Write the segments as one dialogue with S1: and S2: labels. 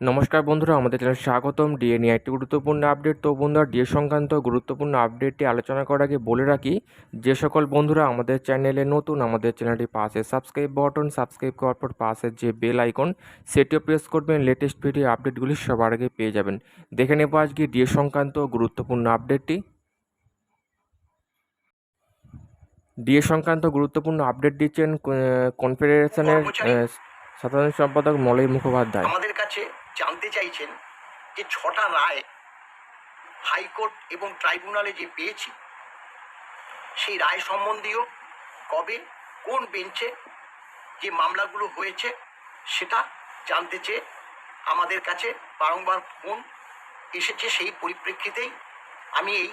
S1: নমস্কার বন্ধুরা আমাদের চ্যানেল স্বাগতম। ডিএ নিয়ে একটি গুরুত্বপূর্ণ আপডেট তো বন্ধুরা ডিএ সংক্রান্ত গুরুত্বপূর্ণ আপডেটটি আলোচনা করার আগে বলে রাখি যে সকল বন্ধুরা আমাদের চ্যানেলে নতুন আমাদের চ্যানেলটি পাশে সাবস্ক্রাইব বাটন সাবস্ক্রাইব করার পর পাশের যে বেল আইকন সেটিও প্রেস করবেন। লেটেস্ট ভিডিও আপডেটগুলি সবার আগে পেয়ে যাবেন। দেখে নেব আজকে ডিএ সংক্রান্ত গুরুত্বপূর্ণ আপডেটটি ডিএ সংক্রান্ত গুরুত্বপূর্ণ আপডেট দিচ্ছেন কনফেডারেশনের সাধারণ সম্পাদক মলয় মুখোপাধ্যায়।
S2: আমাদের কাছে জানতে চাইছেন যে ছটা রায় হাইকোর্ট এবং ট্রাইব্যুনালে যে পেয়েছি, সেই রায় সম্বন্ধীয় কবে, কোন বেঞ্চে যে মামলাগুলো হয়েছে সেটা জানতে চেয়ে আমাদের কাছে বারংবার ফোন এসেছে সেই পরিপ্রেক্ষিতেই আমি এই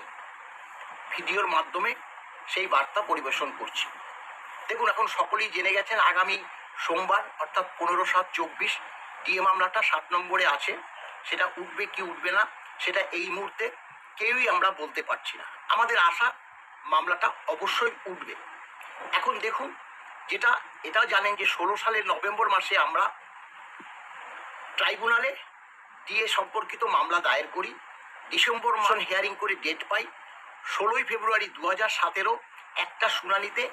S2: ভিডিওর মাধ্যমে সেই বার্তা পরিবেশন করছি। দেখুন, এখন সকলেই জেনে গেছেন, আগামী সোমবার, অর্থাৎ পনেরো সাত চব্বিশ ডিএ মামলাটা সাত নম্বরে আছে। সেটা উঠবে কি উঠবে না, সেটা এই মুহূর্তে কেউই আমরা বলতে পারছি না। আমাদের আশা, মামলাটা অবশ্যই উঠবে। এখন দেখুন, যেটা এটাও জানেন যে ষোলো সালের নভেম্বর মাসে আমরা ট্রাইব্যুনালে ডিএ সম্পর্কিত মামলা দায়ের করি। ডিসেম্বর মাস হিয়ারিং করে ডেট পাই। ষোলোই ফেব্রুয়ারি দু হাজার সতেরো একটা শুনানিতে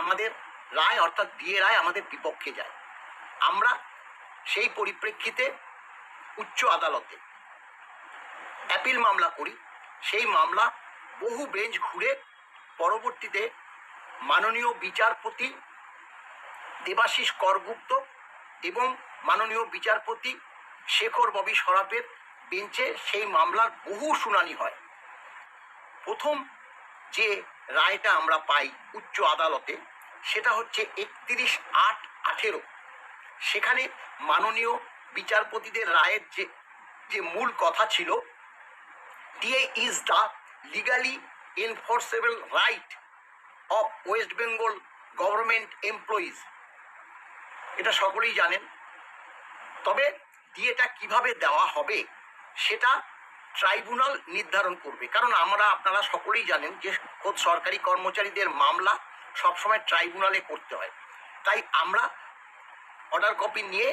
S2: আমাদের রায়, অর্থাৎ ডিএ রায় আমাদের বিপক্ষে যায়। আমরা সেই পরিপ্রেক্ষিতে উচ্চ আদালতে অ্যাপিল মামলা করি। সেই মামলা বহু বেঞ্চ ঘুরে পরবর্তীতে মাননীয় বিচারপতি দেবাশিস করগুপ্ত এবং মাননীয় বিচারপতি শেখর ববি সরাফের বেঞ্চে সেই মামলার বহু শুনানি হয়। প্রথম যে রায়টা আমরা পাই উচ্চ আদালতে, সেটা হচ্ছে একত্রিশ আট আঠেরো। সেখানে মাননীয় বিচারপতিদের রায়ের যে যে মূল কথা ছিল DA is the legally enforceable right of West Bengal government employees এটা সকলেই জানেন। তবে ডিএটা কীভাবে দেওয়া হবে, সেটা ট্রাইব্যুনাল নির্ধারণ করবে। কারণ আমরা, আপনারা সকলেই জানেন যে খোদ সরকারি কর্মচারীদের মামলা সবসময় ট্রাইব্যুনালে করতে হয়। তাই আমরা অর্ডার কপি নিয়ে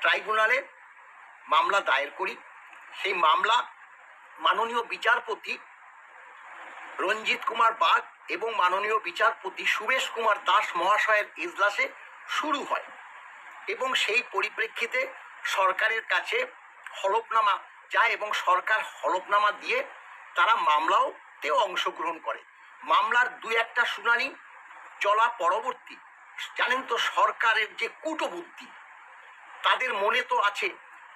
S2: ট্রাইব্যুনালে মামলা দায়ের করি। সেই মামলা মাননীয় বিচারপতি রঞ্জিত কুমার বাগ এবং মাননীয় বিচারপতি সুরেশ কুমার দাস মহাশয়ের ইজলাসে শুরু হয় এবং সেই পরিপ্রেক্ষিতে সরকারের কাছে হলফনামা যায় এবং সরকার হলফনামা দিয়ে তারা মামলাওতেও অংশগ্রহণ করে। মামলার দু একটা শুনানি চলা পরবর্তী জানেন তো সরকারের যে কূটবুদ্ধি, তাদের মনে তো আছে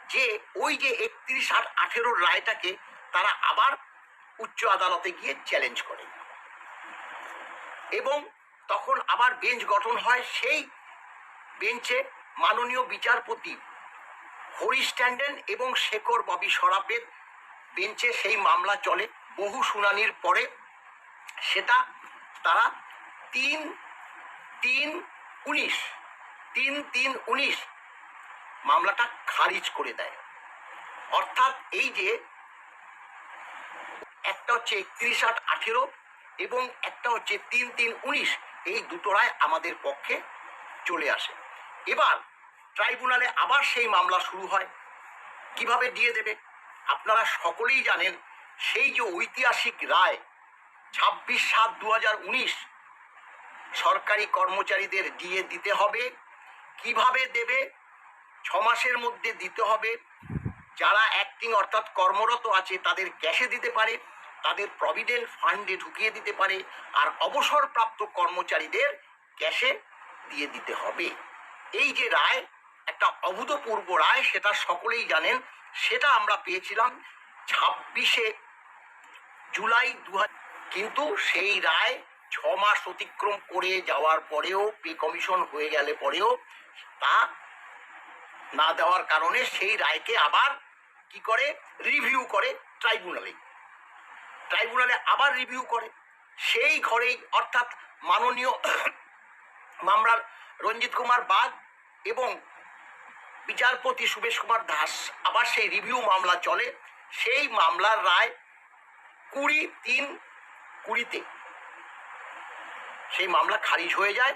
S2: যে ওই যে একত্রিশ আট আঠেরোর রায়টাকে তারা আবার উচ্চ আদালতে গিয়ে চ্যালেঞ্জ করে। এবং তখন আবার বেঞ্চ গঠন হয় সেই বেঞ্চে মাননীয় বিচারপতি হরিশ ট্যান্ডেন এবং শেখর ববি সরাফের বেঞ্চে সেই মামলা চলে। বহু শুনানির পরে সেটা তারা তিন তিন উনিশ। তিন তিন, উনিশ। মামলাটা খারিজ করে দেয়। অর্থাৎ এই যে একটা হচ্ছে একত্রিশ আট আঠেরো এবং একটা হচ্ছে তিন তিন, উনিশ, এই দুটো রায় আমাদের পক্ষে চলে আসে। এবার ট্রাইব্যুনালে আবার সেই মামলা শুরু হয়। কীভাবে দিয়ে দেবে? আপনারা সকলেই জানেন, সেই যে ঐতিহাসিক রায়, ছাব্বিশ সাত দু হাজার উনিশ সরকারি কর্মচারীদের দিয়ে দিতে হবে। কীভাবে দেবে? ছ মাসের মধ্যে দিতে হবে। যারা অ্যাক্টিং অর্থাৎ কর্মরত আছে, তাদের ক্যাশে দিতে পারে, তাদের প্রভিডেন্ট ফান্ডে ঢুকিয়ে দিতে পারে, আর অবসরপ্রাপ্ত কর্মচারীদের ক্যাশে দিয়ে দিতে হবে। এই যে রায়, একটা অভূতপূর্ব রায়, সেটা সকলেই জানেন। সেটা আমরা পেয়েছিলাম ছাব্বিশে জুলাই দু হাজার কিন্তু সেই রায় ছ মাস অতিক্রম করে যাওয়ার পরেও পে কমিশন হয়ে গেলে পরেও তা না দেওয়ার কারণে সেই রায়কে আবার কি করে? রিভিউ করে ট্রাইব্যুনালে ট্রাইব্যুনালে আবার রিভিউ করে। সেই ঘরেই অর্থাৎ মাননীয় মামলার রঞ্জিত কুমার বাগ এবং বিচারপতি সুবেশ কুমার দাস আবার সেই রিভিউ মামলা চলে। সেই মামলার রায় কুড়ি তিন কুড়িতে। সেই মামলা খারিজ হয়ে যায়।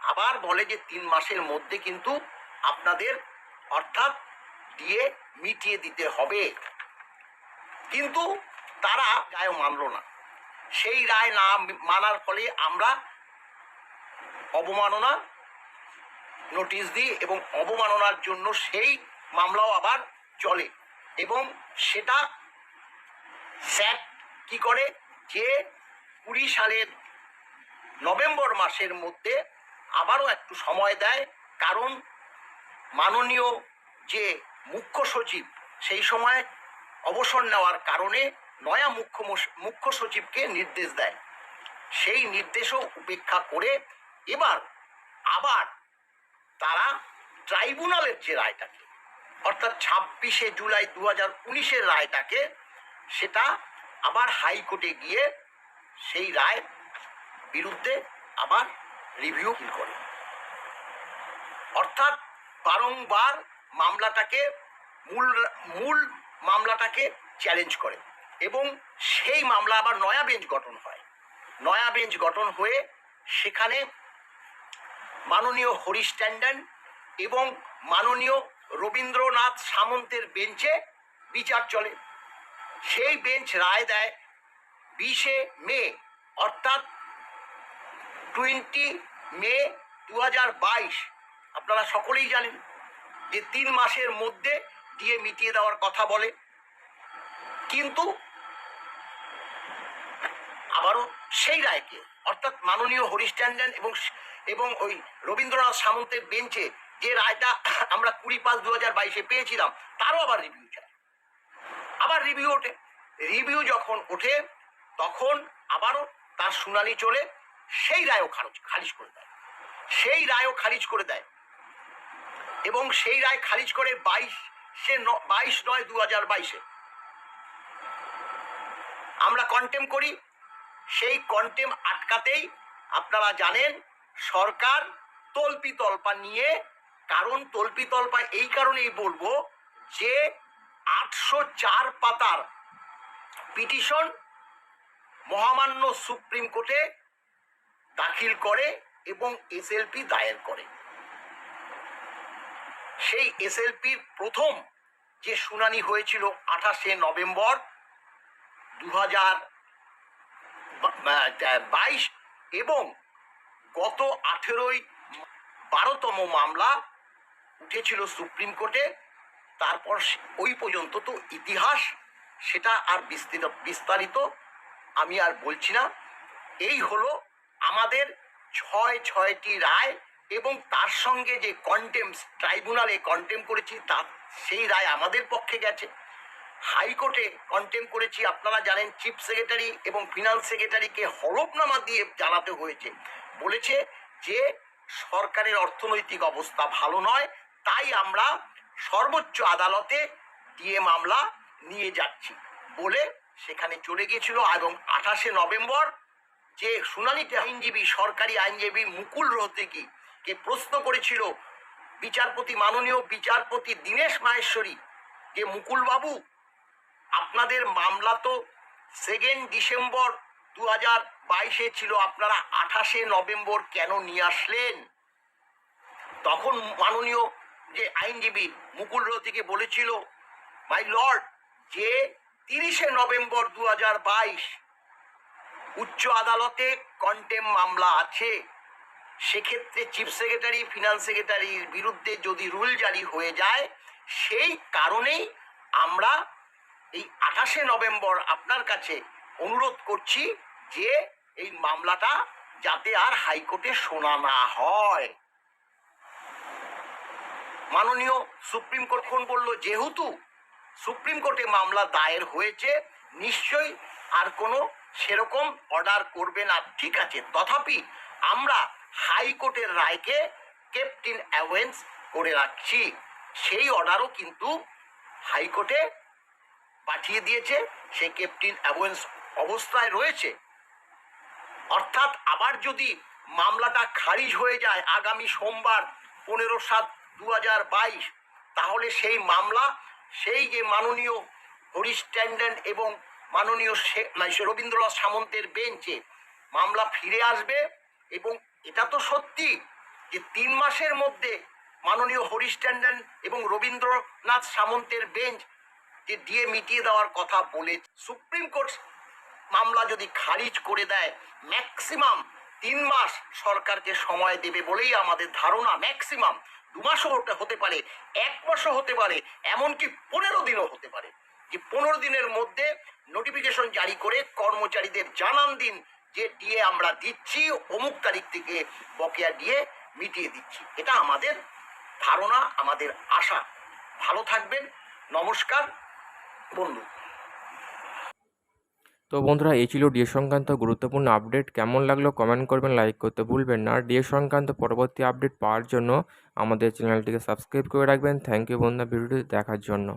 S2: আবার বলে যে তিন মাসের মধ্যে কিন্তু আপনাদের অর্থাৎ দিয়ে মিটিয়ে দিতে হবে। কিন্তু তারা রায় মানল না। সেই রায় না মানার ফলে আমরা অবমাননা নোটিশ দিই এবং অবমাননার জন্য সেই মামলাও আবার চলে। এবং সেটা স্যাট কি করে? যে কুড়ি সালের নভেম্বর মাসের মধ্যে আবারও একটু সময় দেয়, কারণ মাননীয় যে মুখ্য সচিব সেই সময় অবসর নেওয়ার কারণে নয়া মুখ্য মুখ্য সচিবকে নির্দেশ দেয়। সেই নির্দেশও উপেক্ষা করে এবার আবার তারা ট্রাইব্যুনালের যে রায়টাকে, অর্থাৎ ছাব্বিশে জুলাই দু হাজার উনিশের রায়টাকে, সেটা আবার হাইকোর্টে গিয়ে সেই রায় বিরুদ্ধে আবার রিভিউ ফিল করে। অর্থাৎ বারংবার মামলাটাকে, মূল মূল মামলাটাকে চ্যালেঞ্জ করে এবং সেই মামলা আবার নয়া বেঞ্চ গঠন হয়। নয়া বেঞ্চ গঠন হয়ে সেখানে মাননীয় হরিশ ট্যান্ডন এবং মাননীয় রবীন্দ্রনাথ সামন্তের বেঞ্চে বিচার চলে। সেই বেঞ্চ রায় দেয় বিশে মে, অর্থাৎ টোয়েন্টি মে দু হাজার বাইশ। আপনারা সকলেই জানেন যে তিন মাসের মধ্যে দিয়ে মিটিয়ে দেওয়ার কথা বলে। কিন্তু আবারও সেই রায়কে, অর্থাৎ মাননীয় হরিশ ট্যান্ডন এবং এবং ওই রবীন্দ্রনাথ সামন্তের বেঞ্চে যে রায়টা আমরা কুড়ি পাঁচ দু হাজার বাইশে পেয়েছিলাম, তারও আবার রিভিউ চায় আবার রিভিউ ওঠে। রিভিউ যখন ওঠে, তখন আবারও তার শুনানি চলে। সেই রায়ও খারিজ খারিজ করে দেয়। সেই রায়ও খারিজ করে দেয়। এবং সেই রায় খারিজ করে বাইশে বাইশ নয় দু হাজার বাইশে। আমরা কন্টেম করি। সেই কন্টেম আটকাতেই আপনারা জানেন, সরকার তল্পি তল্পা নিয়ে, কারণ তল্পি তল্পা এই কারণেই বলব যে আটশো চার পাতার পিটিশন মহামান্য সুপ্রিম কোর্টে দাখিল করে এবং এসএলপি দায়ের করে। সেই এসএলপির প্রথম যে শুনানি হয়েছিল আঠাশে নভেম্বর দু হাজার বাইশ এবং গত আঠেরোই বারোতম মামলা উঠেছিল সুপ্রিম কোর্টে, তারপর ওই পর্যন্ত তো ইতিহাস, সেটা আর বিস্তৃত বিস্তারিত আমি আর বলছি না। এই হলো আমাদের ছয় ছয়টি রায় এবং তার সঙ্গে যে কন্টেম ট্রাইব্যুনালে কন্টেম করেছি, তা সেই রায় আমাদের পক্ষে গেছে। হাইকোর্টে কন্টেম করেছি, আপনারা জানেন চিফ সেক্রেটারি এবং ফিনান্স সেক্রেটারিকে হলফনামা দিয়ে জানাতে হয়েছে। বলেছে যে, সরকারের অর্থনৈতিক অবস্থা ভালো নয়, তাই আমরা সর্বোচ্চ আদালতে দিয়ে মামলা নিয়ে যাচ্ছি বলে সেখানে চলে গিয়েছিল এবং আঠাশে নভেম্বর যে শুনানিতে আইনজীবী, সরকারি আইনজীবী মুকুল রোহতেকি কে প্রশ্ন করেছিল, বিচারপতি মাননীয় বিচারপতি দীনেশ মাহেশ্বরী যে মুকুল বাবু আপনাদের মামলা তো সেকেন্ড ডিসেম্বর দু হাজার বাইশে ছিল, আপনারা আঠাশে নভেম্বর কেন নিয়ে আসলেন? তখন মাননীয় যে আইনজীবী মুকুল রতিকে বলেছিল মাই লর্ড যে তিরিশে নভেম্বর দু হাজার বাইশ উচ্চ আদালতে কন্টেম মামলা আছে। সেক্ষেত্রে চিফ সেক্রেটারি, ফিনান্স সেক্রেটারির বিরুদ্ধে যদি রুল জারি হয়ে যায়, সেই কারণেই আমরা এই আঠাশে নভেম্বর আপনার কাছে অনুরোধ করছি যে এই মামলাটা যাতে আর হাইকোর্টে শোনা না হয়। মাননীয় সুপ্রিম কোর্ট কোন বলল যেহেতু সুপ্রিম কোর্টে মামলা দায়ের হয়েছে, নিশ্চয়ই আর কোনো সেরকম অর্ডার করবে না। ঠিক আছে, তথাপি আমরা হাইকোর্টের রায়কে কেপটিন অ্যাওয়েন্স করে রাখছি। সেই অর্ডারও কিন্তু হাইকোর্টে পাঠিয়ে দিয়েছে। সে ক্যাপ্টেন অ্যাওয়েন্স অবস্থায় রয়েছে। অর্থাৎ আবার যদি মামলাটা খারিজ হয়ে যায় আগামী সোমবার পনেরো সাত দু হাজার বাইশ, তাহলে সেই মামলা, সেই যে মাননীয় হরিশ ট্যান্ডন এবং মাননীয় মানে রবীন্দ্রনাথ সামন্তের বেঞ্চে মামলা ফিরে আসবে এবং এটা তো সত্যি যে তিন মাসের মধ্যে মাননীয় হরিশ ট্যান্ডন এবং রবীন্দ্রনাথ সামন্তের বেঞ্চ যে ডিএ মিটিয়ে দেওয়ার কথা বলে সুপ্রিম কোর্ট মামলা যদি খারিজ করে দেয় ম্যাক্সিমাম তিন মাস সরকারকে সময় দেবে বলেই আমাদের ধারণা ম্যাক্সিমাম দু মাসও হতে পারে, এক মাসও হতে পারে, এমনকি পনেরো দিনও হতে পারে। যে পনেরো দিনের মধ্যে নোটিফিকেশন জারি করে কর্মচারীদের জানান দিন যে ডিএ আমরা দিচ্ছি, অমুক তারিখ থেকে বকেয়া ডিএ মিটিয়ে দিচ্ছি। এটা আমাদের ধারণা, আমাদের আশা। ভালো থাকবেন, নমস্কার, বন্ধু।
S1: তো বন্ধুরা, এই ছিল ডিএ সংক্রান্ত গুরুত্বপূর্ণ আপডেট কেমন লাগল কমেন্ট করবেন লাইক করতে ভুলবেন না। ডিএ সংক্রান্ত পরবর্তী আপডেট পাওয়ার জন্য আমাদের চ্যানেলটিকে সাবস্ক্রাইব করে রাখবেন। থ্যাংক ইউ বন্ধুরা, ভিডিওটি দেখার জন্য।